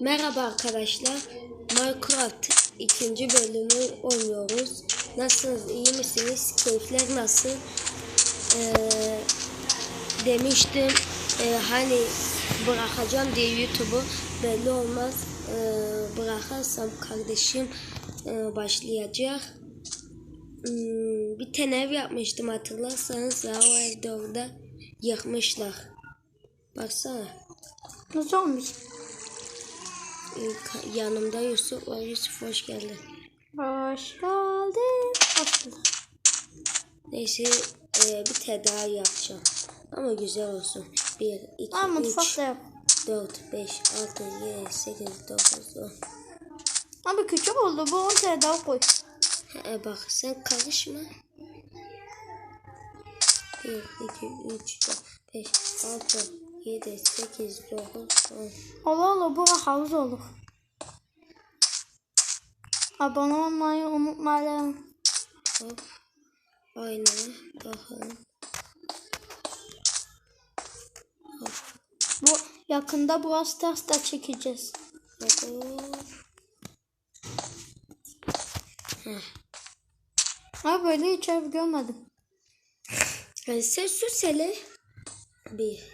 Merhaba arkadaşlar. Minecraft ikinci bölümü oynuyoruz. Nasılsınız? iyi misiniz? Keyifler nasıl? Ee, demiştim e, hani bırakacağım diye YouTube'u belli olmaz. Ee, bırakarsam kardeşim e, başlayacak. Hmm, bir tane ev yapmıştım hatırlarsanız ya o evde orada yıkmışlar. Baksana. Nasıl olmuş? Yanımda Yusuf var. Yusuf hoş geldin. Hoş geldin. Hoş bulduk. Neyse e, bir tedavi yapacağım. Ama güzel olsun. 1, 2, Aa 3, mutfakta yap. 4, 5, 6, 7, 8, 9, 10. Abi küçük oldu. Bu 10 tane daha koy. E, bak sen karışma. 1, 2, 3, 4, 5, 6, 7, 8, 9, 10. Allah Allah bu havuz olur. Abone olmayı unutmayın. Hop. Ayna. Bakalım. Bu yakında Brawl Stars da çekeceğiz. Hop. Abi böyle hiç ev görmedim. Yani sen sus hele. 1,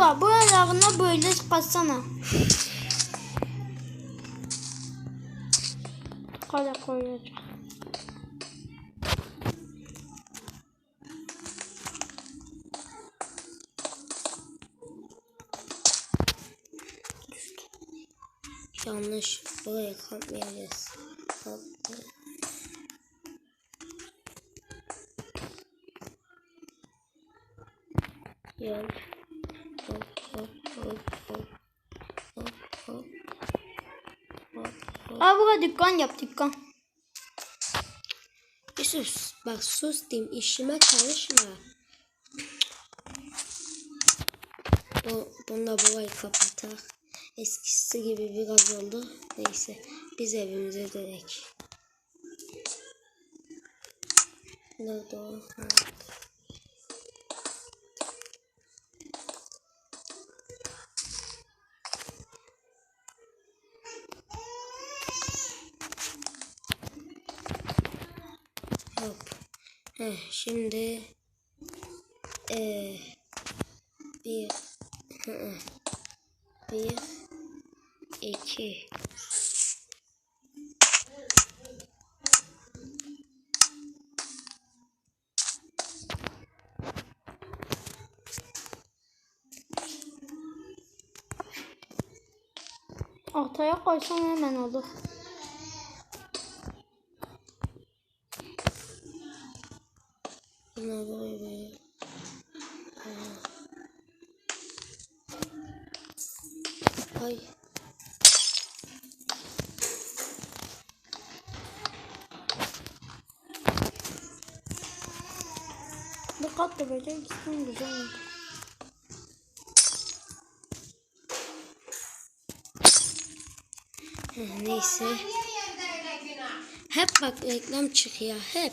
Abi bak bu ayağına böyle katsana. Kale koyacağım. Yanlış. Buraya kalkmayacağız. Hop. Yan. Hop hop hop hop. Hop hop. Hop hop. Abi burada dükkan yap dükkan. Yusuf bak sus diyeyim işime karışma. Bu, bunda burayı kapatak. Eskisi gibi biraz oldu. Neyse biz evimize dönek. Nerede o? Ha. Hop. Heh, şimdi eee bir bir iki Ortaya koysam hemen olur. buna böyle ay Böyle gitsin güzel. Heh, neyse hep bak reklam çıkıyor hep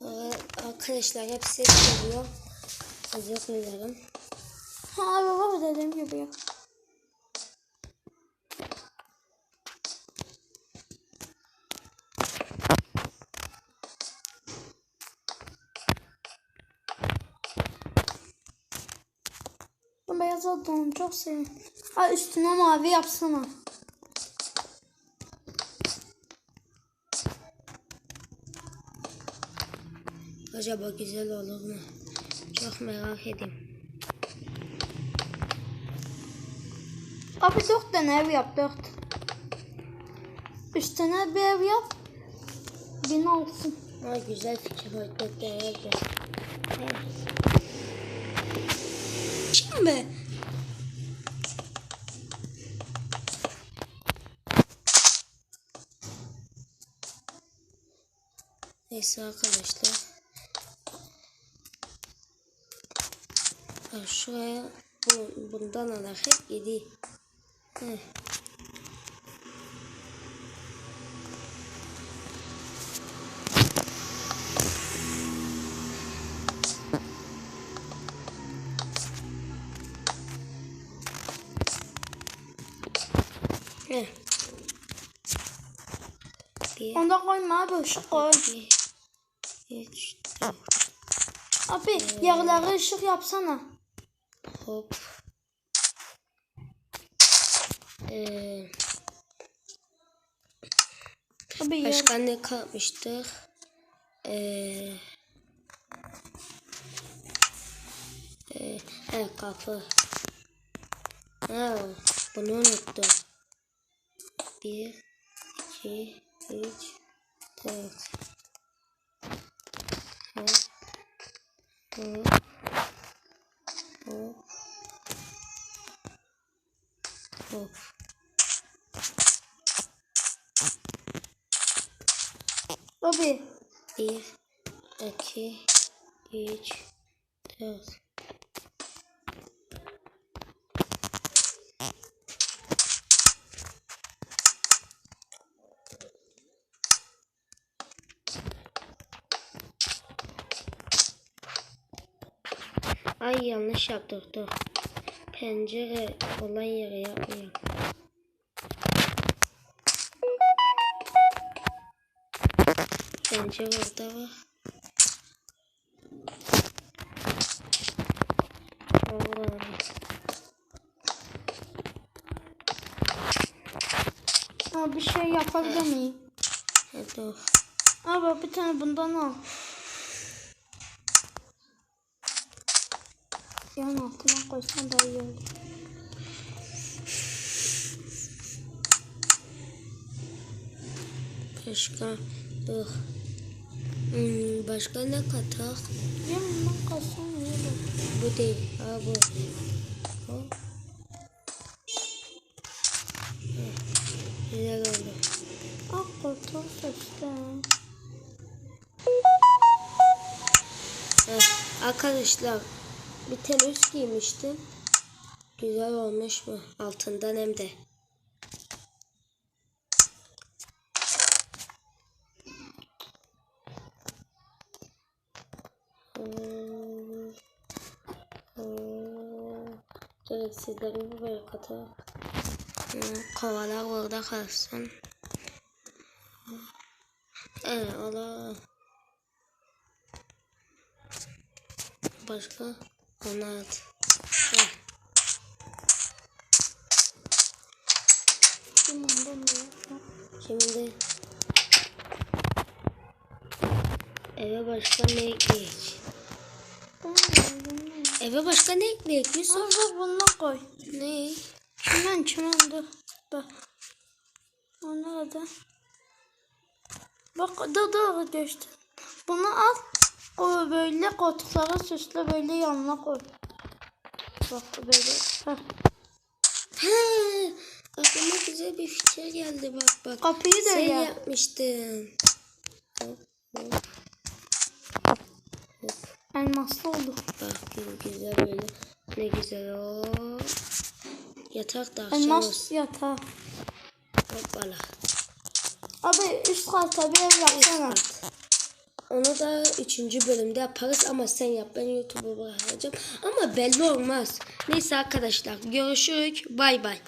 Ee, Arkadaşlar hep ses geliyor. Özür dilerim. Ha baba dediğim gibi ya. Bu beyaz adamı çok seviyorum. Ha üstüne mavi yapsana. Acaba güzel olur mu? Çok merak edeyim. Abi dört tane ev yap dört. Üstüne bir ev yap. Bina olsun. Ha, güzel fikir var. Dört tane ev yap. Şimdi Neyse arkadaşlar. Ha, şuraya bu, bundan alarak hep yedi. Heh. Heh. Bir, Onda koyma abi ışık koy. iki, üç, dört. Abi yerlere ışık yapsana. Hop. Ee, Abi yer. başka ne kalmıştık? Ee, ee, he, kapı. Ha, bunu unuttum. Bir, iki, üç, dört. Hop. Hop. Hop. Abi Bir, iki, üç, dört. Ay yanlış yaptık dur. Pencere olan yere yapmayalım. Pencere orada var. Abi bir şey yapabilir miyim? Dur. Abi bir tane bundan al. Yan altına koysan daha iyi olur. Başka dur. Hmm, başka ne katak? Koysan iyi olur. Bu değil. Ha bu. Heh, Güzel oldu. Kurtul işte. Heh, arkadaşlar bir tane üst giymiştim. Güzel olmuş mu? Altından hem de. Hmm. Hmm. Direkt sizleri bu. Hmm, Kovalar burada kalsın. Evet, Allah. Başka? Onu at. Heh. Da. Şimdi eve başka ne ekleyek? Eve başka ne Yusuf? Abi bundan koy. Ne? Çimen çimen dur. Bak. O nerede? Bak dur dur geçti. Bunu al. O böyle koltuklara süsle böyle yanına koy. Bak böyle. Heh. Ha, aklıma güzel bir fikir geldi bak bak. Kapıyı da Sen yap. yapmıştın. Hop, hop, Elmaslı oldu. bak gü- güzel böyle. Ne güzel o. Yatak da akşam Elmas olsun. yatağı. Hoppala. Abi üst kata bir ev yapsana. Kat. Onu da üçüncü bölümde yaparız ama sen yap ben YouTube'a bırakacağım. Ama belli olmaz. Neyse arkadaşlar görüşürük. Bay bay.